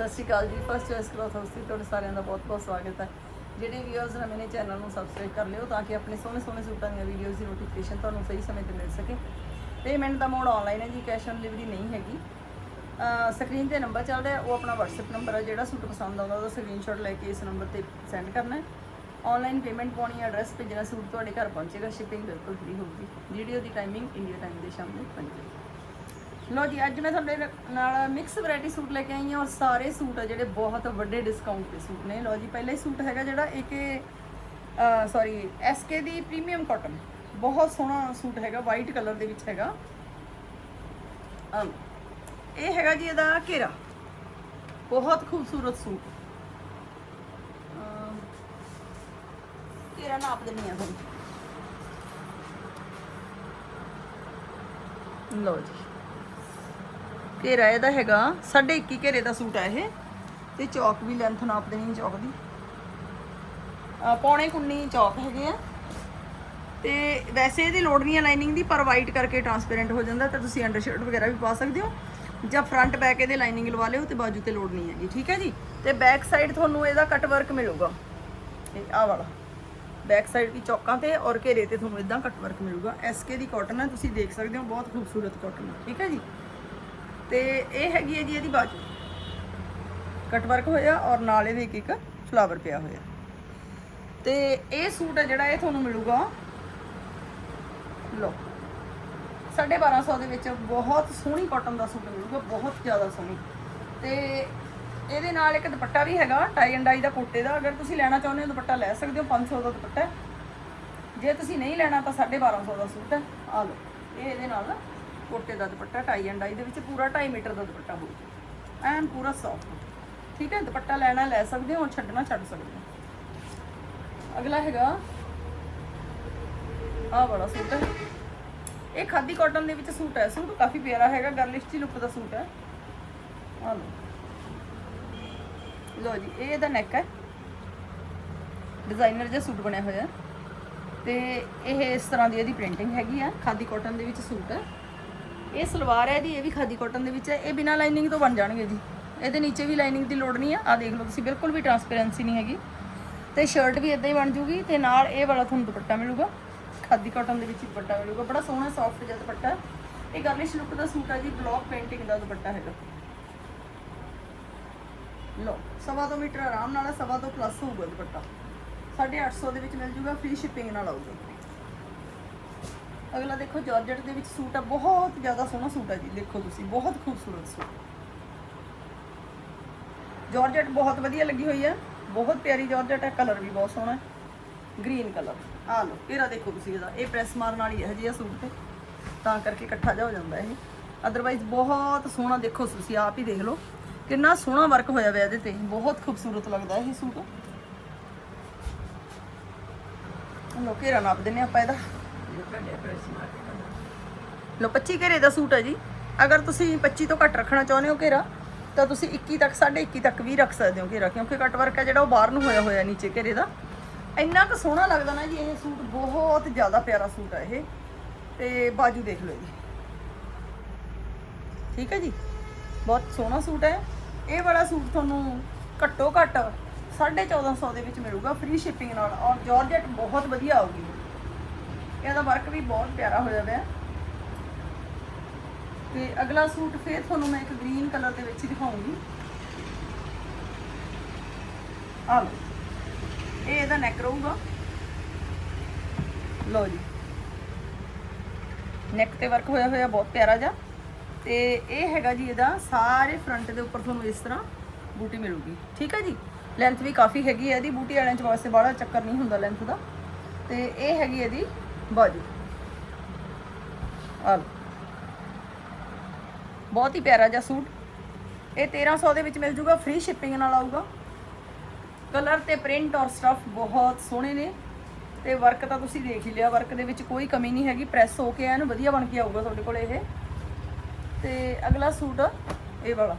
ਸਤਿ ਸ਼੍ਰੀ ਅਕਾਲ ਜੀ first choice cloth house ਤੇ ਤੁਹਾਡੇ ਸਾਰਿਆਂ ਦਾ ਬਹੁਤ-ਬਹੁਤ ਸਵਾਗਤ ਹੈ। ਜਿਹੜੇ ਵੀਅਰਸ ਨਵੇਂ ਨੇ, ਚੈਨਲ ਨੂੰ ਸਬਸਕ੍ਰਾਈਬ ਕਰ ਲਿਓ ਤਾਂ ਕਿ ਆਪਣੇ ਸੋਹਣੇ-ਸੋਹਣੇ ਸੂਟਾਂ ਦੀਆਂ ਵੀਡੀਓਜ਼ ਦੀ ਨੋਟੀਫਿਕੇਸ਼ਨ ਤੁਹਾਨੂੰ ਸਹੀ ਸਮੇਂ ਤੇ ਮਿਲ ਸਕੇ। ਪੇਮੈਂਟ ਦਾ ਮੋਡ ਆਨਲਾਈਨ ਹੈ ਜੀ ਕੈਸ਼ ਔਨ ਡਿਲੀਵਰੀ ਨਹੀਂ ਹੈਗੀ। ਸਕਰੀਨ ਤੇ ਨੰਬਰ ਚੱਲ ਰਿਹਾ, ਉਹ ਆਪਣਾ WhatsApp ਨੰਬਰ ਹੈ ਜਿਹੜਾ ਸੂਟ ਪਸੰਦ ਆਉਂਦਾ ਉਹਦਾ ਸਕਰੀਨਸ਼ਾਟ ਲੈ ਕੇ ਇਸ ਨੰਬਰ ਤੇ ਸੈਂਡ ਕਰਨਾ ਹੈ। ਆਨਲਾਈਨ ਪੇਮੈਂਟ ਪਾਉਣੀ ਹੈ ਐਡਰੈਸ ਭੇਜਣਾ, ਸੂਟ ਤੁਹਾਡੇ ਘਰ ਪਹੁੰਚੇਗਾ ਸ਼ਿਪਿੰਗ ਬਿਲਕੁਲ ਫ੍ਰੀ ਹੋਊਗੀ। ਵੀਡੀਓ ਦੀ ਟਾਈਮਿੰਗ ਇੰਡੀਆ ਟਾਈਮ ਦੇ ਸ਼ਾਮ ਨੂੰ 5 ਵਜੇ। ਲੋ ਜੀ, ਅੱਜ ਮੈਂ ਤੁਹਾਡੇ ਨਾਲ ਮਿਕਸ ਵੈਰਾਈਟੀ ਸੂਟ ਲੈ ਕੇ ਆਈ ਹਾਂ ਔਰ ਸਾਰੇ ਸੂਟ ਆ ਜਿਹੜੇ ਬਹੁਤ ਵੱਡੇ ਡਿਸਕਾਊਂਟ ਤੇ ਸੂਟ ਨੇ। ਲੋ ਜੀ, ਪਹਿਲਾ ਹੀ ਸੂਟ ਹੈਗਾ ਜਿਹੜਾ ਏਕੇ ਸੌਰੀ ਐਸਕੇ ਦੀ ਪ੍ਰੀਮੀਅਮ ਕਾਟਨ ਬਹੁਤ ਸੋਹਣਾ ਸੂਟ ਹੈਗਾ ਵਾਈਟ ਕਲਰ ਦੇ ਵਿੱਚ ਹੈਗਾ। ਇਹ ਹੈਗਾ ਜੀ ਇਹਦਾ ਘੇਰਾ। ਬਹੁਤ ਖੂਬਸੂਰਤ ਸੂਟ। ਘੇਰਾ ਨਾਪ ਦਿੰਨੀ ਆ ਤੁਹਾਨੂੰ ਲੋ ਜੀ। ਘੇਰਾ ਇਹਦਾ ਹੈਗਾ 21.5 ਘੇਰੇ ਦਾ ਸੂਟ ਆ ਇਹ। ਤੇ ਚੌਕ ਵੀ ਲੈਂਥ ਨਾਪ ਦੇਣੀ ਚੌਕ ਦੀ। ਆ ਪੌਣੇ 19 ਚੌਕ ਹੈਗੇ ਆ। ਤੇ ਵੈਸੇ ਇਹਦੀ ਲੋੜ ਨਹੀਂ ਹੈ ਲਾਈਨਿੰਗ ਦੀ, ਪਰ ਵਾਈਟ ਕਰਕੇ ਟਰਾਂਸਪੇਰੈਂਟ ਹੋ ਜਾਂਦਾ, ਤਾਂ ਤੁਸੀਂ ਅੰਡਰਸ਼ਰਟ ਵਗੈਰਾ ਵੀ ਪਾ ਸਕਦੇ ਹੋ। ਜਾਂ ਫਰੰਟ ਬੈਕ ਇਹਦੇ ਲਾਈਨਿੰਗ ਲਵਾ ਲਿਓ ਤੇ ਬਾਜੂ ਤੇ ਲੋੜ ਨਹੀਂ ਹੈਗੀ, ਠੀਕ ਹੈ ਜੀ? ਤੇ ਬੈਕ ਸਾਈਡ ਤੁਹਾਨੂੰ ਇਹਦਾ ਕੱਟ ਵਰਕ ਮਿਲੂਗਾ। ਇਹ ਆਹ ਵਾਲਾ। ਬੈਕ ਸਾਈਡ ਵੀ ਚੌਕਾਂ ਤੇ ਔਰ ਘੇਰੇ ਤੇ ਤੁਹਾਨੂੰ ਇਦਾਂ ਕੱਟ ਵਰਕ ਮਿਲੂਗਾ। ਐਸਕੇ ਦੀ ਕਾਟਨ ਹੈ, ਤੁਸੀਂ ਦੇਖ ਸਕਦੇ ਹੋ, ਬਹੁਤ ਖੂਬਸੂਰਤ ਕਾਟਨ ਹੈ, ਠੀਕ ਹੈ ਜੀ? ਤੇ ਇਹ ਹੈਗੀ ਹੈ ਜੀ ਇਹਦੀ ਬਾਜੂ। ਕਟ ਵਰਕ ਹੋਇਆ ਔਰ ਨਾਲ ਇਹਦੇ ਇੱਕ ਇੱਕ ਫਲਾਵਰ ਪਿਆ ਹੋਇਆ। ਤੇ ਇਹ ਸੂਟ ਹੈ ਜਿਹੜਾ ਇਹ ਤੁਹਾਨੂੰ ਮਿਲੂਗਾ। ਲੋ 1250 ਦੇ ਵਿੱਚ ਬਹੁਤ ਸੋਹਣੀ ਕਾਟਨ ਦਾ ਸੂਟ ਮਿਲੂਗਾ, ਬਹੁਤ ਜ਼ਿਆਦਾ ਸੋਹਣੀ। ਤੇ ਇਹਦੇ ਨਾਲ ਇੱਕ ਦੁਪੱਟਾ ਵੀ ਹੈਗਾ ਟਾਈ ਐਂਡ ਡਾਈ ਦਾ ਕੋਟੇ ਦਾ। ਅਗਰ ਤੁਸੀਂ ਲੈਣਾ ਚਾਹੁੰਦੇ ਹੋ ਦੁਪੱਟਾ ਲੈ ਸਕਦੇ ਹੋ 500 ਦਾ ਦੁਪੱਟਾ। ਜੇ ਤੁਸੀਂ ਨਹੀਂ ਲੈਣਾ ਤਾਂ 1250 ਦਾ ਸੂਟ ਹੈ। ਆ ਲਓ। ਇਹ ਇਹਦੇ ਨਾਲ ਕੋਟੇ ਦਾ ਦੁਪੱਟਾ ਟਾਈ ਐਂਡ ਡਾਈ ਦੇ ਵਿੱਚ ਪੂਰਾ 2.5 ਮੀਟਰ ਦਾ ਦੁਪੱਟਾ ਹੋਊਗਾ ਐਨ ਪੂਰਾ ਸੌਫਟ ਠੀਕ ਹੈ, ਦੁਪੱਟਾ ਲੈਣਾ ਲੈ ਸਕਦੇ ਹੋ, ਛੱਡਣਾ ਛੱਡ ਸਕਦੇ ਹੋ। ਅਗਲਾ ਹੈਗਾ, ਆਹ ਬੜਾ ਸੂਟ ਹੈ। ਇਹ ਖਾਦੀ ਕਾਟਨ ਦੇ ਵਿੱਚ ਸੂਟ ਹੈ, ਸੂਟ ਕਾਫੀ ਪਿਆਰਾ ਹੈਗਾ, ਗਰਲਿਸ਼ ਜੀ ਲੁੱਕ ਦਾ ਸੂਟ ਹੈ। ਆ ਲਓ। ਲੋ ਜੀ, ਇਹ ਇਹਦਾ ਨੈਕ ਹੈ। ਡਿਜ਼ਾਈਨਰ ਜਿਹਾ ਸੂਟ ਬਣਿਆ ਹੋਇਆ। ਤੇ ਇਹ ਇਸ ਤਰ੍ਹਾਂ ਦੀ ਇਹਦੀ ਪ੍ਰਿੰਟਿੰਗ ਹੈਗੀ ਆ, ਖਾਦੀ ਕਾਟਨ ਦੇ ਵਿੱਚ ਸੂਟ ਹੈ। ਇਹ ਸਲਵਾਰ ਹੈ ਜੀ ਇਹ ਵੀ ਖਾਦੀ ਕਾਟਨ ਦੇ ਵਿੱਚ ਹੈ। ਇਹ ਬਿਨਾ ਲਾਈਨਿੰਗ ਤੋਂ ਬਣ ਜਾਣਗੇ ਜੀ। ਇਹਦੇ ਨੀਚੇ ਵੀ ਲਾਈਨਿੰਗ ਦੀ ਲੋੜ ਨਹੀਂ ਆ। ਆ ਦੇਖ ਲਓ ਤੁਸੀਂ ਬਿਲਕੁਲ ਵੀ ਟਰਾਂਸਪੇਰੈਂਸੀ ਨਹੀਂ ਹੈਗੀ। ਤੇ ਸ਼ਰਟ ਵੀ ਇਦਾਂ ਹੀ ਬਣ ਜੂਗੀ ਤੇ ਨਾਲ ਇਹ ਵਾਲਾ ਤੁਹਾਨੂੰ ਦੁਪੱਟਾ ਮਿਲੂਗਾ। ਖਾਦੀ ਕਾਟਨ ਦੇ ਵਿੱਚ ਦੁਪੱਟਾ ਮਿਲੂਗਾ। ਬੜਾ ਸੋਹਣਾ ਸੌਫਟ ਜਿਹਾ ਦੁਪੱਟਾ। ਹੈ। ਇਹ ਗਰਲਿਸ਼ ਲੁੱਕ ਦਾ ਸੂਟ ਹੈ ਜੀ ਬਲੌਕ ਪੇਂਟਿੰਗ ਦਾ ਦੁਪੱਟਾ ਹੈਗਾ। ਲੋ ਸਵਾ ਤੋਂ ਮੀਟਰ ਆਰਾਮ ਨਾਲ ਹੈ, ਸਵਾ ਤੋਂ ਪਲੱਸ ਹੋਊਗਾ ਦੁਪੱਟਾ। 850 ਦੇ ਵਿੱਚ ਮਿਲ ਜੂਗਾ ਫ੍ਰੀ ਸ਼ਿਪਿੰਗ ਨਾਲ ਆਊਗਾ। ਅਗਲਾ ਦੇਖੋ ਜਾਰਜਟ ਦੇ ਵਿੱਚ ਸੂਟ ਹੈ ਬਹੁਤ ਜ਼ਿਆਦਾ ਸੋਹਣਾ ਸੂਟ ਹੈ ਜੀ, ਦੇਖੋ ਤੁਸੀਂ, ਬਹੁਤ ਖੂਬਸੂਰਤ ਸੂਟ। ਜਾਰਜਟ ਬਹੁਤ ਵਧੀਆ ਲੱਗੀ ਹੋਈ ਹੈ ਬਹੁਤ ਪਿਆਰੀ ਜਾਰਜਟ ਹੈ ਕਲਰ ਵੀ ਬਹੁਤ ਸੋਹਣਾ ਹੈ। ਗ੍ਰੀਨ ਕਲਰ, ਆ ਲਓ, ਇਹਦਾ ਦੇਖੋ ਤੁਸੀਂ ਇਹਦਾ, ਇਹ ਪ੍ਰੈਸ ਮਾਰਨ ਵਾਲੀ ਹੈ ਜੀ ਇਹ ਸੂਟ। ਤੇ ਤਾਂ ਕਰਕੇ ਇਕੱਠਾ ਜਾ ਹੋ ਜਾਂਦਾ ਇਹ। ਅਦਰਵਾਈਜ਼ ਬਹੁਤ ਸੋਹਣਾ ਦੇਖੋ ਤੁਸੀਂ, ਆਪ ਹੀ ਦੇਖ ਲਓ, ਕਿੰਨਾ ਸੋਹਣਾ ਵਰਕ ਹੋਇਆ ਹੋਇਆ ਇਹਦੇ ਤੇ, ਬਹੁਤ ਖੂਬਸੂਰਤ ਲੱਗਦਾ ਇਹ ਸੂਟ। ਲੋ ਘੇਰਾ ਨਾਪ ਦਿੰਨੇ ਆਪਾਂ ਇਹਦਾ। ਲੋ 25 ਘੇਰੇ ਦਾ ਸੂਟ ਹੈ ਜੀ। ਅਗਰ ਤੁਸੀਂ 25 ਤੋਂ ਘੱਟ ਰੱਖਣਾ ਚਾਹੁੰਦੇ ਹੋ ਘੇਰਾ, ਤਾਂ ਤੁਸੀਂ 21 ਤੱਕ 21.5 ਤੱਕ ਵੀ ਰੱਖ ਸਕਦੇ ਹੋ ਘੇਰਾ, ਕਿਉਂਕਿ ਕੱਟ ਵਰਕ ਹੈ ਜਿਹੜਾ ਉਹ ਬਾਹਰ ਨੂੰ ਹੋਇਆ ਹੋਇਆ ਨੀਚੇ ਘੇਰੇ ਦਾ। ਇੰਨਾ ਕੁ ਸੋਹਣਾ ਲੱਗਦਾ ਨਾ ਜੀ, ਇਹ ਸੂਟ ਬਹੁਤ ਜ਼ਿਆਦਾ ਪਿਆਰਾ ਸੂਟ ਹੈ ਇਹ। ਤੇ ਬਾਜੂ ਦੇਖ ਲਓ ਜੀ। ਠੀਕ ਹੈ ਜੀ? ਬਹੁਤ ਸੋਹਣਾ ਸੂਟ ਹੈ। ਇਹ ਵਾਲਾ ਸੂਟ ਤੁਹਾਨੂੰ ਘੱਟੋ ਘੱਟ 1450 ਦੇ ਵਿੱਚ ਮਿਲੂਗਾ ਫ੍ਰੀ ਸ਼ਿਪਿੰਗ ਨਾਲ। ਔਰ ਜਾਰਜਟ ਬਹੁਤ ਵਧੀਆ ਆਊਗੀ। ਇਹਦਾ ਵਰਕ ਵੀ ਬਹੁਤ ਪਿਆਰਾ ਹੋਇਆ ਹੋਇਆ ਹੈ। ਤੇ ਅਗਲਾ ਸੂਟ ਫੇਰ ਤੁਹਾਨੂੰ ਮੈਂ ਇੱਕ ਗ੍ਰੀਨ ਕਲਰ ਦੇ ਵਿੱਚ ਹੀ ਦਿਖਾਉਂਗੀ। ਆ ਲਓ, ਇਹ ਇਹਦਾ ਨੈਕ ਰਹੂਗਾ। ਲਓ ਜੀ। ਨੈਕ ਤੇ ਵਰਕ ਹੋਇਆ ਹੋਇਆ ਬਹੁਤ ਪਿਆਰਾ ਜਿਹਾ। ਤੇ ਇਹ ਹੈਗਾ ਜੀ ਇਹਦਾ ਸਾਰੇ ਫਰੰਟ ਦੇ ਉੱਪਰ ਤੁਹਾਨੂੰ ਇਸ ਤਰ੍ਹਾਂ ਬੂਟੀ ਮਿਲੂਗੀ। ਠੀਕ ਹੈ ਜੀ? ਲੈਂਥ ਵੀ ਕਾਫੀ ਹੈਗੀ ਹੈ ਇਹਦੀ। ਬੂਟੀ ਵਾਲਿਆਂ ਚ ਵਾਸਤੇ ਬੜਾ ਚੱਕਰ ਨਹੀਂ ਹੁੰਦਾ ਲੈਂਥ ਦਾ। ਤੇ ਇਹ ਹੈਗੀ ਇਹਦੀ ਬਾਜ਼ੀ ਆ ਬਹੁਤ ਹੀ ਪਿਆਰਾ ਜਿਹਾ ਸੂਟ। ਇਹ 1300 ਦੇ ਵਿੱਚ ਮਿਲ ਜੂਗਾ ਫ੍ਰੀ ਸ਼ਿਪਿੰਗ ਨਾਲ ਆਊਗਾ। ਕਲਰ ਤੇ ਪ੍ਰਿੰਟ ਔਰ ਸਟਫ ਬਹੁਤ ਸੋਹਣੇ ਨੇ। ਤੇ ਵਰਕ ਤਾਂ ਤੁਸੀਂ ਦੇਖ ਹੀ ਲਿਆ ਵਰਕ ਦੇ ਵਿੱਚ ਕੋਈ ਕਮੀ ਨਹੀਂ ਹੈਗੀ। ਪ੍ਰੈਸ ਹੋ ਕੇ ਐਨ ਵਧੀਆ ਬਣ ਕੇ ਆਊਗਾ ਤੁਹਾਡੇ ਕੋਲ ਇਹ। ਤੇ ਅਗਲਾ ਸੂਟ, ਇਹ ਵਾਲਾ।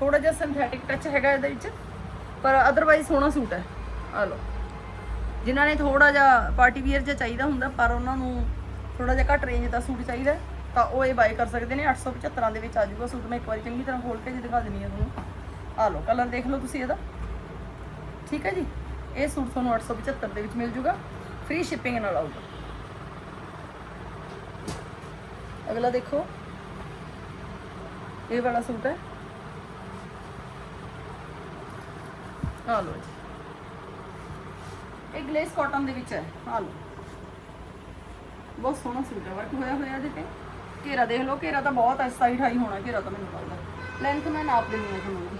ਥੋੜਾ ਜਿਹਾ ਸਿੰਥੈਟਿਕ ਟੱਚ ਹੈਗਾ ਇਹਦੇ ਵਿੱਚ, ਪਰ ਅਦਰਵਾਈਜ਼ ਸੋਹਣਾ ਸੂਟ ਹੈ। ਆ ਲਓ। ਜਿਨ੍ਹਾਂ ਨੇ ਥੋੜਾ ਜਿਹਾ ਪਾਰਟੀ ਵੀਅਰ ਜਿਹਾ ਚਾਹੀਦਾ ਹੁੰਦਾ, ਪਰ ਉਹਨਾਂ ਨੂੰ ਥੋੜਾ ਜਿਹਾ ਘੱਟ ਰੇਂਜ ਦਾ ਸੂਟ ਚਾਹੀਦਾ ਤਾਂ ਉਹ ਇਹ ਬਾਈ ਕਰ ਸਕਦੇ ਨੇ। 875 ਦੇ ਵਿੱਚ ਆ ਜਾਊਗਾ ਸੂਟ। ਮੈਂ ਇੱਕ ਵਾਰੀ ਚੰਗੀ ਤਰ੍ਹਾਂ ਖੋਲ ਕੇ ਜੀ ਦਿਖਾ ਦਿੰਨੀ ਆ ਤੁਹਾਨੂੰ। ਆ ਲਓ ਕਲਰ ਦੇਖ ਲਓ ਤੁਸੀਂ ਇਹਦਾ। ਠੀਕ ਹੈ ਜੀ? ਇਹ ਸੂਟ ਤੁਹਾਨੂੰ 875 ਦੇ ਵਿੱਚ ਮਿਲ ਜੂਗਾ। ਫ੍ਰੀ ਸ਼ਿਪਿੰਗ ਨਾਲ ਆਊਗਾ। ਅਗਲਾ ਦੇਖੋ। ਇਹ ਵਾਲਾ ਸੂਟ ਹੈ। ਆ ਲਓ ਜੀ। ਇਹ ਗਲੇਸ ਕਾਟਨ ਦੇ ਵਿੱਚ ਹੈ। ਆ ਲਓ। ਬਹੁਤ ਸੋਹਣਾ ਸੂਟ ਹੈ। ਵਰਕ ਹੋਇਆ ਹੋਇਆ ਇਹਦੇ ਤੇ। ਘੇਰਾ ਦੇਖ ਲਓ। ਘੇਰਾ ਤਾਂ ਬਹੁਤ ਹੈ। ਸਾਈਡ ਹਾਈ ਹੋਣਾ ਘੇਰਾ ਤਾਂ ਮੈਨੂੰ ਲੱਗਦਾ ਲੈਂਥ ਮੈਂ ਨਾਪ ਦਿੰਦੀ ਹਾਂ ਤੁਹਾਨੂੰ ਇਹਦੀ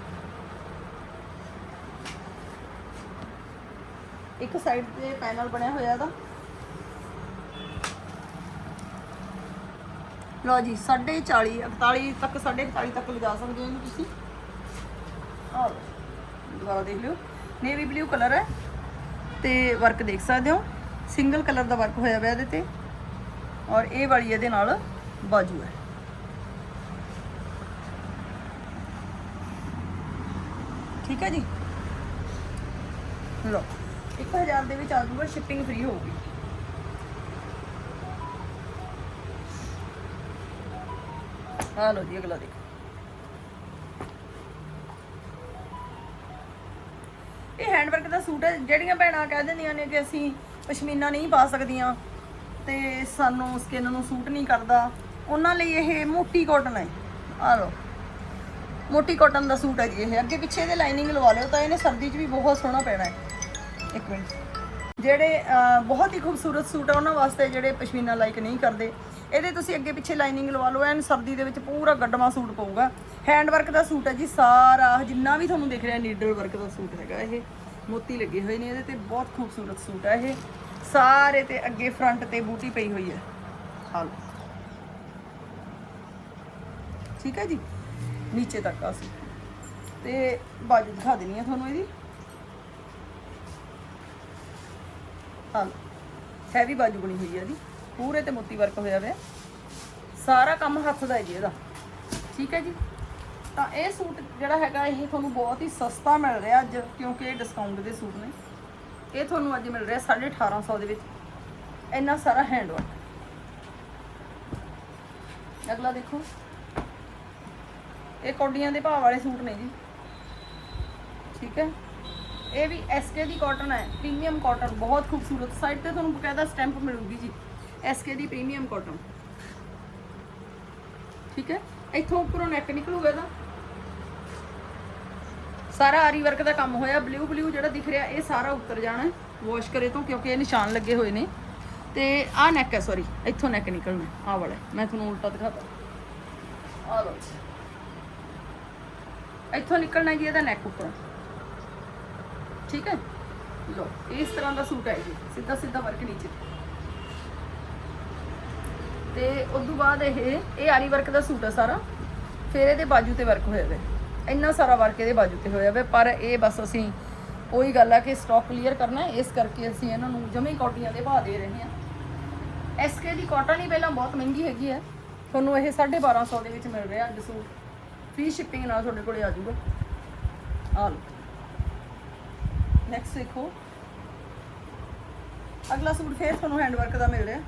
ਇੱਕ ਸਾਈਡ ਤੇ ਪੈਨਲ ਬਣਿਆ ਹੋਇਆ ਇਹਦਾ। ਲਓ ਜੀ 40 41 ਤੱਕ 41 ਤੱਕ ਲਿਜਾ ਸਕਦੇ ਹੋ ਇਹਨੂੰ ਤੁਸੀਂ। ਆਹ ਦੁਬਾਰਾ ਦੇਖ ਲਿਓ। ਨੇਵੀ ਬਲੂ ਕਲਰ ਹੈ। ਤੇ ਵਰਕ ਦੇਖ ਸਕਦੇ ਹੋ। ਸਿੰਗਲ ਕਲਰ ਦਾ ਵਰਕ ਹੋਇਆ ਹੋਇਆ ਇਹਦੇ ਤੇ। ਔਰ ਇਹ ਵਾਲੀ ਇਹਦੇ ਨਾਲ ਬਾਜੂ ਹੈ। ਠੀਕ ਹੈ ਜੀ? ਲਓ 1000 ਦੇ ਵਿੱਚ ਆ ਜੂਗਾ ਸ਼ਿਪਿੰਗ ਫ੍ਰੀ ਹੋਊਗੀ। ਆ ਲਓ ਜੀ, ਅਗਲਾ ਦੇਖੋ। ਇਹ ਹੈਂਡਵਰਕ ਦਾ ਸੂਟ ਹੈ, ਜਿਹੜੀਆਂ ਭੈਣਾਂ ਕਹਿ ਦਿੰਦੀਆਂ ਨੇ ਕਿ ਅਸੀਂ ਪਸ਼ਮੀਨਾ ਨਹੀਂ ਪਾ ਸਕਦੀਆਂ ਤੇ ਸਾਨੂੰ ਸਕਿਨ ਨੂੰ ਸੂਟ ਨਹੀਂ ਕਰਦਾ। ਉਹਨਾਂ ਲਈ ਇਹ ਮੋਟੀ ਕਾਟਨ ਹੈ। ਆ ਲਓ। ਮੋਟੀ ਕਾਟਨ ਦਾ ਸੂਟ ਹੈ ਜੀ ਇਹ। ਅੱਗੇ ਪਿੱਛੇ ਦੇ ਲਾਈਨਿੰਗ ਲਵਾ ਲਿਓ ਤਾਂ ਇਹਨੇ ਸਰਦੀ 'ਚ ਵੀ ਬਹੁਤ ਸੋਹਣਾ ਪੈਣਾ ਹੈ। ਇੱਕ ਮਿੰਟ। ਜਿਹੜੇ ਬਹੁਤ ਹੀ ਖੂਬਸੂਰਤ ਸੂਟ ਆ, ਉਹਨਾਂ ਵਾਸਤੇ ਜਿਹੜੇ ਪਸ਼ਮੀਨਾ ਲਾਈਕ ਨਹੀਂ ਕਰਦੇ। ਇਹਦੇ ਤੁਸੀਂ ਅੱਗੇ ਪਿੱਛੇ ਲਾਈਨਿੰਗ ਲਵਾ ਲਓ, ਐਨ ਸਰਦੀ ਦੇ ਵਿੱਚ ਪੂਰਾ ਗੱਡਵਾ ਸੂਟ ਪਊਗਾ। ਹੈਂਡ ਵਰਕ ਦਾ ਸੂਟ ਹੈ ਜੀ, ਸਾਰਾ ਜਿੰਨਾ ਵੀ ਤੁਹਾਨੂੰ ਦਿਖ ਰਿਹਾ ਨੀਡਲ ਵਰਕ ਦਾ ਸੂਟ ਹੈਗਾ ਇਹ। ਮੋਤੀ ਲੱਗੇ ਹੋਏ ਨੇ, ਇਹਦੇ ਤੇ ਬਹੁਤ ਖੂਬਸੂਰਤ ਸੂਟ ਹੈ ਇਹ। ਸਾਰੇ ਤੇ ਅੱਗੇ ਫਰੰਟ ਤੇ ਬੂਟੀ ਪਈ ਹੋਈ ਹੈ। ਹਾਲ ਠੀਕ ਹੈ ਜੀ? ਨੀਚੇ ਤੱਕ ਆ ਸੀ ਤੇ ਬਾਜੂ ਦਿਖਾ ਦੇਣੀ ਆ ਤੁਹਾਨੂੰ ਇਹਦੀ। ਹਾਂ ਹੈਵੀ ਬਾਜੂ ਬਣੀ ਹੋਈ ਹੈ ਇਹਦੀ। ਪੂਰੇ ਤੇ ਮੋਤੀ ਵਰਕ ਹੋਇਆ ਹੋਇਆ। ਸਾਰਾ ਕੰਮ ਹੱਥ ਦਾ ਹੈ ਜੀ ਇਹਦਾ। ਠੀਕ ਹੈ ਜੀ? ਤਾਂ ਇਹ ਸੂਟ ਜਿਹੜਾ ਹੈਗਾ, ਇਹ ਤੁਹਾਨੂੰ ਬਹੁਤ ਹੀ ਸਸਤਾ ਮਿਲ ਰਿਹਾ ਅੱਜ, ਕਿਉਂਕਿ ਇਹ ਡਿਸਕਾਊਂਟ ਦੇ ਸੂਟ ਨੇ। ਇਹ ਤੁਹਾਨੂੰ ਅੱਜ ਮਿਲ ਰਿਹਾ 1850 ਦੇ ਵਿੱਚ। ਇੰਨਾ ਸਾਰਾ ਹੈਂਡ ਵਰਕ ਅਗਲਾ ਦੇਖੋ। ਇਹ ਕੋਡੀਆਂ ਦੇ ਭਾਅ ਵਾਲੇ ਸੂਟ ਨੇ ਜੀ। ਠੀਕ ਹੈ? ਇਹ ਵੀ ਐਸਕੇ ਦੀ ਕਾਟਨ ਹੈ। ਪ੍ਰੀਮੀਅਮ ਕਾਟਨ ਬਹੁਤ ਖੂਬਸੂਰਤ। ਸਾਈਡ ਤੇ ਤੁਹਾਨੂੰ ਬਕਾਇਦਾ ਸਟੈਂਪ ਮਿਲੂਗੀ ਜੀ। ਐਸਕੇ ਦੀ ਪ੍ਰੀਮੀਅਮ ਕਾਟਨ ਠੀਕ ਹੈ? ਇੱਥੋਂ ਉੱਪਰੋਂ ਨੈਕ ਨਿਕਲੂਗਾ ਇਹਦਾ ਸਾਰਾ ਆਰੀ ਵਰਕ ਦਾ ਕੰਮ ਹੋਇਆ ਬਲੂ ਬਲੂ ਜਿਹੜਾ ਦਿਖ ਰਿਹਾ, ਇਹ ਸਾਰਾ ਉੱਤਰ ਜਾਣਾ ਵਾਸ਼ ਕਰੇ ਤੋਂ, ਕਿਉਂਕਿ ਇਹ ਨਿਸ਼ਾਨ ਲੱਗੇ ਹੋਏ ਨੇ। ਤੇ ਆਹ ਨੈਕ ਹੈ ਸੌਰੀ ਇੱਥੋਂ ਨੈਕ ਨਿਕਲਣਾ ਆਹ ਵਾਲਾ ਮੈਂ ਤੁਹਾਨੂੰ ਉਲਟਾ ਦਿਖਾਤਾ। ਆਹ ਲਓ ਇੱਥੋਂ ਨਿਕਲਣਾ ਜੀ ਇਹਦਾ ਨੈਕ ਉੱਪਰ। ਠੀਕ ਹੈ? ਲੋ ਇਸ ਤਰ੍ਹਾਂ ਦਾ ਸੂਟ ਹੈ ਜੀ। ਸਿੱਧਾ ਸਿੱਧਾ ਵਰਕ ਨੀਚੇ। ਤੇ ਉਸ ਤੋਂ ਬਾਅਦ ਇਹ ਇਹ ਆਰੀ ਵਰਕ ਦਾ ਸੂਟ ਹੈ ਸਾਰਾ। ਫਿਰ ਇਹਦੇ ਬਾਜੂ ਤੇ ਵਰਕ ਹੋਇਆ ਹੋਇਆ ਇੰਨਾ ਸਾਰਾ ਵਰਕ ਇਹਦੇ ਬਾਜੂ ਤੇ ਹੋਇਆ ਵੇ, ਪਰ ਇਹ ਬਸ ਅਸੀਂ ਉਹੀ ਗੱਲ ਆ ਕਿ ਸਟਾਕ ਕਲੀਅਰ ਕਰਨਾ ਇਸ ਕਰਕੇ ਅਸੀਂ ਇਹਨਾਂ ਨੂੰ ਜਮੇ ਕੋਟੀਆਂ ਦੇ ਭਾਅ ਦੇ ਰਹੇ ਹਾਂ। ਐਸਕੇ ਦੀ ਕਾਟਨ ਹੀ ਪਹਿਲਾਂ ਬਹੁਤ ਮਹਿੰਗੀ ਹੈਗੀ ਹੈ। ਤੁਹਾਨੂੰ ਇਹ 1250 ਦੇ ਵਿੱਚ ਮਿਲ ਰਿਹਾ ਅੱਜ ਸੂਟ। ਫ੍ਰੀ ਸ਼ਿਪਿੰਗ ਨਾਲ ਤੁਹਾਡੇ ਕੋਲੇ ਆ ਜਾਊਗਾ। ਆ ਲਓ। ਨੈਕਸਟ ਦੇਖੋ। ਅਗਲਾ ਸੂਟ ਫੇਰ ਤੁਹਾਨੂੰ ਹੈਂਡ ਵਰਕ ਦਾ ਮਿਲ ਰਿਹਾ ਆਹ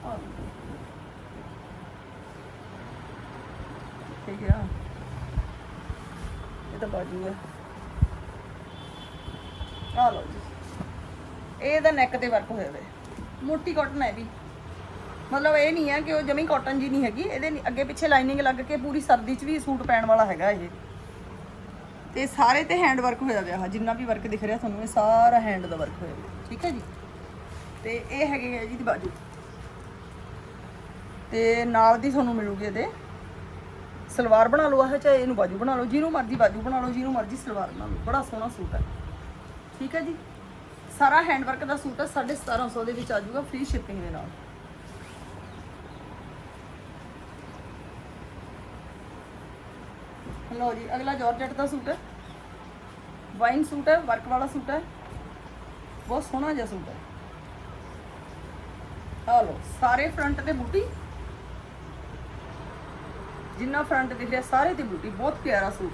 ਲਓ। ਠੀਕ ਹੈ ਇਹ ਤਾਂ ਬਾਜੂ ਹੈ ਆ ਲਓ ਜੀ। ਇਹ ਦਾ ਨੈਕ ਤੇ ਵਰਕ ਹੋਇਆ ਹੋਇਆ ਮੋਟੀ ਕਾਟਨ ਹੈ ਵੀ ਮਤਲਬ ਇਹ ਨਹੀਂ ਹੈ ਕਿ ਉਹ ਜਮੀ ਕਾਟਨ ਜੀ ਨਹੀਂ ਹੈਗੀ। ਇਹਦੇ ਅੱਗੇ ਪਿੱਛੇ ਲਾਈਨਿੰਗ ਲੱਗ ਕੇ ਪੂਰੀ ਸਰਦੀ 'ਚ ਵੀ ਸੂਟ ਪੈਣ ਵਾਲਾ ਹੈਗਾ ਇਹ। ਤੇ ਸਾਰੇ ਤੇ ਹੈਂਡ ਵਰਕ ਹੋਇਆ ਹੋਇਆ ਜਿੰਨਾ ਵੀ ਵਰਕ ਦਿਖ ਰਿਹਾ ਤੁਹਾਨੂੰ, ਇਹ ਸਾਰਾ ਹੈਂਡ ਦਾ ਵਰਕ ਹੋਇਆ ਠੀਕ ਹੈ ਜੀ? ਤੇ ਇਹ ਹੈਗੇ ਹੈ ਜੀ ਦੀ ਬਾਜੂ। ਤੇ ਨਾਲ ਦੀ ਤੁਹਾਨੂੰ ਮਿਲੂਗੀ ਇਹਦੇ। ਸਲਵਾਰ ਬਣਾ ਲਓ ਆਹ, ਚਾਹੇ ਇਹਨੂੰ ਬਾਜੂ ਬਣਾ ਲਓ, ਜਿਹਨੂੰ ਮਰਜ਼ੀ ਬਾਜੂ ਬਣਾ ਲਓ, ਜਿਹਨੂੰ ਮਰਜ਼ੀ ਸਲਵਾਰ ਬਣਾ ਲਓ। ਬੜਾ ਸੋਹਣਾ ਸੂਟ ਹੈ। ਠੀਕ ਹੈ ਜੀ? ਸਾਰਾ ਹੈਂਡਵਰਕ ਦਾ ਸੂਟ ਹੈ 1750 ਦੇ ਵਿੱਚ ਆ ਜਾਊਗਾ ਫ੍ਰੀ ਸ਼ਿਪਿੰਗ ਦੇ ਨਾਲ। ਲਓ ਜੀ, ਅਗਲਾ ਜਾਰਜਟ ਦਾ ਸੂਟ ਹੈ। ਵਾਈਨ ਸੂਟ ਹੈ ਵਰਕ ਵਾਲਾ ਸੂਟ ਹੈ। ਬਹੁਤ ਸੋਹਣਾ ਜਿਹਾ ਸੂਟ ਹੈ। ਆ ਲਓ, ਸਾਰੇ ਫਰੰਟ ਤੇ ਬੂਟੀ। ਜਿੰਨਾ ਫਰੰਟ ਦਿਖ ਰਿਹਾ, ਸਾਰੇ ਤੇ ਬੂਟੀ ਬਹੁਤ ਪਿਆਰਾ ਸੂਟ।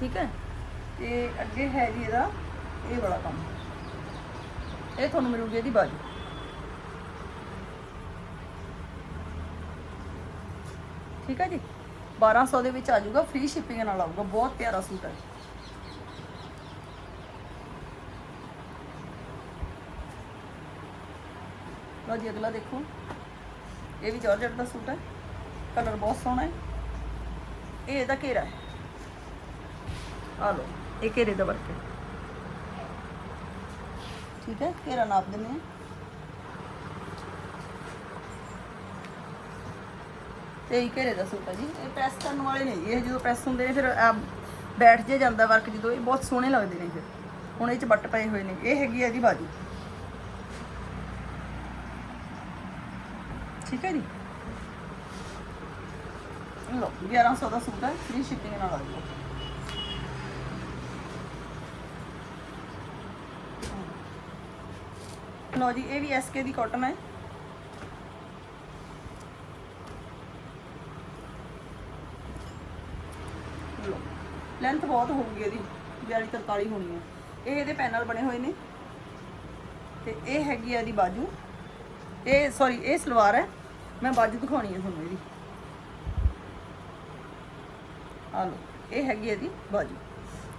ਠੀਕ ਹੈ? ਤੇ ਅੱਗੇ ਹੈ ਜੀ ਇਹਦਾ, ਇਹ ਵਾਲਾ ਕੰਮ। ਇਹ ਤੁਹਾਨੂੰ ਮਿਲੂਗੀ ਇਹਦੀ ਬਾਜੂ। ਠੀਕ ਹੈ ਜੀ? 1200 ਦੇ ਵਿੱਚ ਆ ਜਾਊਗਾ ਫ੍ਰੀ ਸ਼ਿਪਿੰਗ ਨਾਲ ਆਊਗਾ, ਬਹੁਤ ਪਿਆਰਾ ਸੂਟ ਹੈ। ਲਓ ਜੀ, ਅਗਲਾ ਦੇਖੋ। ਇਹ ਵੀ ਜਾਰਜਟ ਦਾ ਸੂਟ ਹੈ। ਕਲਰ ਬਹੁਤ ਸੋਹਣਾ ਹੈ। ਇਹ ਇਹਦਾ ਘੇਰਾ ਹੈ। ਆ ਲਓ, ਇਹ ਘੇਰੇ ਦਾ ਵਰਕ ਹੈ। ਠੀਕ ਹੈ, ਘੇਰਾ ਨਾਪ ਦਿੰਦੇ ਹਾਂ। ਤੇ ਇਹ ਘੇਰੇ ਦਾ ਸੂਟ ਹੈ ਜੀ। ਇਹ ਪ੍ਰੈਸ ਕਰਨ ਵਾਲੇ ਨੇ ਇਹ ਜਦੋਂ ਪ੍ਰੈਸ ਹੁੰਦੇ ਨੇ, ਫਿਰ ਬੈਠ ਜੇ ਜਾਂਦਾ ਵਰਕ ਜਦੋਂ। ਇਹ ਬਹੁਤ ਸੋਹਣੇ ਲੱਗਦੇ ਨੇ ਫਿਰ। ਹੁਣ ਇਹ ਚ ਬੱਟ ਪਏ ਹੋਏ ਨੇ। ਇਹ ਹੈਗੀ ਆ ਜੀ ਬਾਜੂ। ਠੀਕ ਹੈ ਜੀ। ਲੋ 1100 ਦਾ ਸੂਟ ਹੈ ਫ੍ਰੀ ਸ਼ਿਪਿੰਗ ਨਾਲ ਆ ਜਾਊਗਾ ਲੋ ਜੀ, ਇਹ ਵੀ ਐਸਕੇ ਦੀ ਕਾਟਨ ਹੈ। ਲੋ ਲੈਂਥ ਬਹੁਤ ਹੋਊਗੀ ਇਹਦੀ 42 43 ਹੋਣੀ ਹੈ। ਇਹ ਇਹਦੇ ਪੈਨਲ ਬਣੇ ਹੋਏ ਨੇ। ਤੇ ਇਹ ਹੈਗੀ ਆ ਇਹਦੀ ਬਾਜੂ। ਇਹ ਸੌਰੀ ਇਹ ਸਲਵਾਰ ਹੈ। ਮੈਂ ਬਾਜੂ ਦਿਖਾਉਣੀ ਹੈ ਤੁਹਾਨੂੰ ਇਹਦੀ। ਆ ਲਓ ਇਹ ਹੈਗੀ ਹੈ ਜੀ ਬਾਜੂ।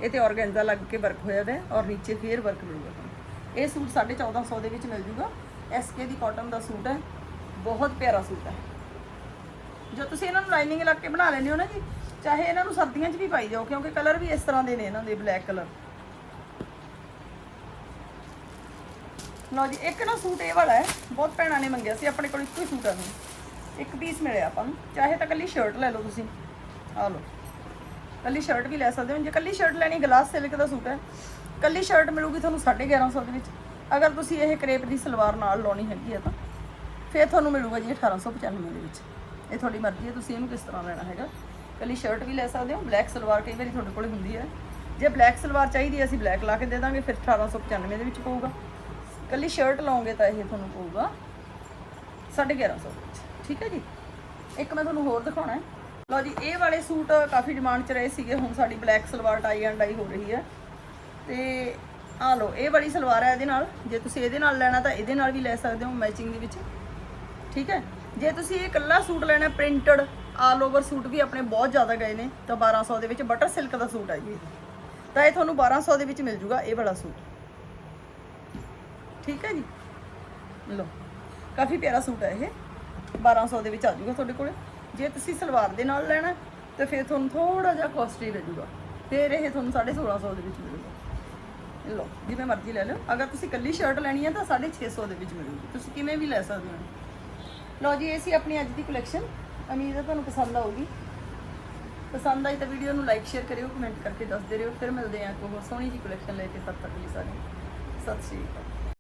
ਇਹ ਤੇ ਔਰਗੈਂਜ਼ਾ ਲੱਗ ਕੇ ਵਰਕ ਹੋਇਆ ਹੋਇਆ ਹੈ ਔਰ ਨੀਚੇ ਫੇਰ ਵਰਕ ਮਿਲੂਗਾ ਤੁਹਾਨੂੰ। ਇਹ ਸੂਟ 1450 ਦੇ ਵਿੱਚ ਮਿਲ ਜੂਗਾ। ਐਸਕੇ ਦੀ ਕਾਟਨ ਦਾ ਸੂਟ ਹੈ। ਬਹੁਤ ਪਿਆਰਾ ਸੂਟ ਹੈ। ਜੋ ਤੁਸੀਂ ਇਹਨਾਂ ਨੂੰ ਲਾਈਨਿੰਗ ਲਾ ਕੇ ਬਣਾ ਲੈਂਦੇ ਹੋ ਨਾ ਜੀ, ਚਾਹੇ ਇਹਨਾਂ ਨੂੰ ਸਰਦੀਆਂ 'ਚ ਵੀ ਪਾਈ ਜਾਓ, ਕਿਉਂਕਿ ਕਲਰ ਵੀ ਇਸ ਤਰ੍ਹਾਂ ਦੇ ਨੇ ਇਹਨਾਂ ਦੇ ਬਲੈਕ ਕਲਰ ਲਓ ਜੀ, ਇੱਕ ਨਾ ਸੂਟ ਇਹ ਵਾਲਾ ਹੈ। ਬਹੁਤ ਭੈਣਾਂ ਨੇ ਮੰਗਿਆ ਸੀ, ਆਪਣੇ ਕੋਲ ਇੱਕੋ ਹੀ ਸੂਟ ਆ। ਨੂੰ ਇੱਕ ਪੀਸ ਮਿਲਿਆ ਆਪਾਂ ਨੂੰ। ਚਾਹੇ ਤਾਂ ਕੱਲੀ ਸ਼ਰਟ ਲੈ ਲਓ ਤੁਸੀਂ। ਆ ਲਓ। ਕੱਲੀ ਸ਼ਰਟ ਵੀ ਲੈ ਸਕਦੇ ਹੋ। ਜੇ ਕੱਲੀ ਸ਼ਰਟ ਲੈਣੀ ਗਲਾਸ ਸਿਲਕ ਦਾ ਸੂਟ ਹੈ। ਕੱਲੀ ਸ਼ਰਟ ਮਿਲੂਗੀ ਤੁਹਾਨੂੰ 1150 ਦੇ ਵਿੱਚ। ਅਗਰ ਤੁਸੀਂ ਇਹ ਕਰੇਪ ਦੀ ਸਲਵਾਰ ਨਾਲ ਲਾਉਣੀ ਹੈਗੀ ਹੈ ਤਾਂ ਫਿਰ ਤੁਹਾਨੂੰ ਮਿਲੂਗਾ ਜੀ 1895 ਦੇ ਵਿੱਚ। ਇਹ ਤੁਹਾਡੀ ਮਰਜ਼ੀ ਹੈ, ਤੁਸੀਂ ਇਹਨੂੰ ਕਿਸ ਤਰ੍ਹਾਂ ਲੈਣਾ ਹੈਗਾ। ਕੱਲੀ ਸ਼ਰਟ ਵੀ ਲੈ ਸਕਦੇ ਹੋ ਬਲੈਕ ਸਲਵਾਰ ਕਈ ਵਾਰੀ ਤੁਹਾਡੇ ਕੋਲ ਹੁੰਦੀ ਹੈ। ਜੇ ਬਲੈਕ ਸਲਵਾਰ ਚਾਹੀਦੀ ਹੈ, ਅਸੀਂ ਬਲੈਕ ਲਾ ਕੇ ਦੇ ਦਾਂਗੇ, ਫਿਰ 1895 ਦੇ ਵਿੱਚ ਪਊਗਾ। ਕੱਲੀ ਸ਼ਰਟ ਲਾਉਂਗੇ ਤਾਂ ਇਹ ਤੁਹਾਨੂੰ ਪਊਗਾ 1150 ਦੇ ਵਿੱਚ। ਠੀਕ ਹੈ ਜੀ? ਇੱਕ ਮੈਂ ਤੁਹਾਨੂੰ ਹੋਰ ਦਿਖਾਉਣਾ ਹੈ। ਲਓ ਜੀ, ਇਹ ਵਾਲੇ ਸੂਟ ਕਾਫੀ ਡਿਮਾਂਡ 'ਚ ਰਹੇ ਸੀਗੇ, ਹੁਣ ਸਾਡੀ black salwar tie and dye ਹੋ ਰਹੀ ਹੈ। ਤੇ ਆ ਲਓ, ਇਹ ਵਾਲੀ ਸਲਵਾਰ ਹੈ ਇਹਦੇ ਨਾਲ। ਜੇ ਤੁਸੀਂ ਇਹਦੇ ਨਾਲ ਲੈਣਾ ਤਾਂ ਇਹਦੇ ਨਾਲ ਵੀ ਲੈ ਸਕਦੇ ਹੋ ਮੈਚਿੰਗ ਦੇ ਵਿੱਚ। ਠੀਕ ਹੈ? ਜੇ ਤੁਸੀਂ ਇਹ ਇਕੱਲਾ ਸੂਟ ਲੈਣਾ ਪ੍ਰਿੰਟਡ ਆਲ ਓਵਰ ਸੂਟ ਵੀ ਆਪਣੇ ਬਹੁਤ ਜ਼ਿਆਦਾ ਗਏ ਨੇ, ਤਾਂ 1200 ਦੇ ਵਿੱਚ ਬਟਰ ਸਿਲਕ ਦਾ ਸੂਟ ਹੈ ਜੀ ਤਾਂ ਇਹ ਤੁਹਾਨੂੰ 1200 ਦੇ ਵਿੱਚ ਮਿਲ ਜੂਗਾ ਇਹ ਵਾਲਾ ਸੂਟ। ਠੀਕ ਹੈ ਜੀ? ਲਓ, ਕਾਫੀ ਪਿਆਰਾ ਸੂਟ ਹੈ ਇਹ। 1200 ਦੇ ਵਿੱਚ ਆ ਜੂਗਾ ਤੁਹਾਡੇ ਕੋਲੇ। ਜੇ ਤੁਸੀਂ ਸਲਵਾਰ ਦੇ ਨਾਲ ਲੈਣਾ ਤੇ ਫਿਰ ਤੁਹਾਨੂੰ ਥੋੜਾ ਜਿਹਾ ਕੋਸਟਲੀ ਰਹਿ ਫਿਰ ਇਹ ਤੁਹਾਨੂੰ 1650 ਦੇ ਵਿੱਚ ਮਿਲੂਗਾ। ਇਹ ਲਓ, ਜਿਵੇਂ ਮਰਜ਼ੀ ਲੈ ਲਓ। ਅਗਰ ਤੁਸੀਂ ਕੱਲੀ ਸ਼ਰਟ ਲੈਣੀ ਹੈ, ਤਾਂ 650 ਦੇ ਵਿੱਚ ਮਿਲੂਗੀ। ਤੁਸੀਂ ਕਿਵੇਂ ਵੀ ਲੈ ਸਕਦੇ ਹੋ। ਲਓ ਜੀ, ਇਹ ਸੀ ਆਪਣੀ ਅੱਜ ਦੀ ਕਲੈਕਸ਼ਨ ਉਮੀਦ ਹੈ ਤੁਹਾਨੂੰ ਪਸੰਦ ਆਊਗੀ। ਪਸੰਦ ਆਈ ਤਾਂ ਵੀਡੀਓ ਨੂੰ ਲਾਈਕ ਸ਼ੇਅਰ ਕਰਿਓ ਕਮੈਂਟ ਕਰਕੇ ਦੱਸਦੇ ਰਹੋ। ਫਿਰ ਮਿਲਦੇ ਹਾਂ ਕੋਈ ਹੋਰ ਸੋਹਣੀ ਜੀ ਕਲੈਕਸ਼ਨ ਲੈ ਕੇ ਤਦ ਤੱਕ ਲਈ ਸਾਰੇ। ਸਤਿ ਸ਼੍ਰੀ ਅਕਾਲ।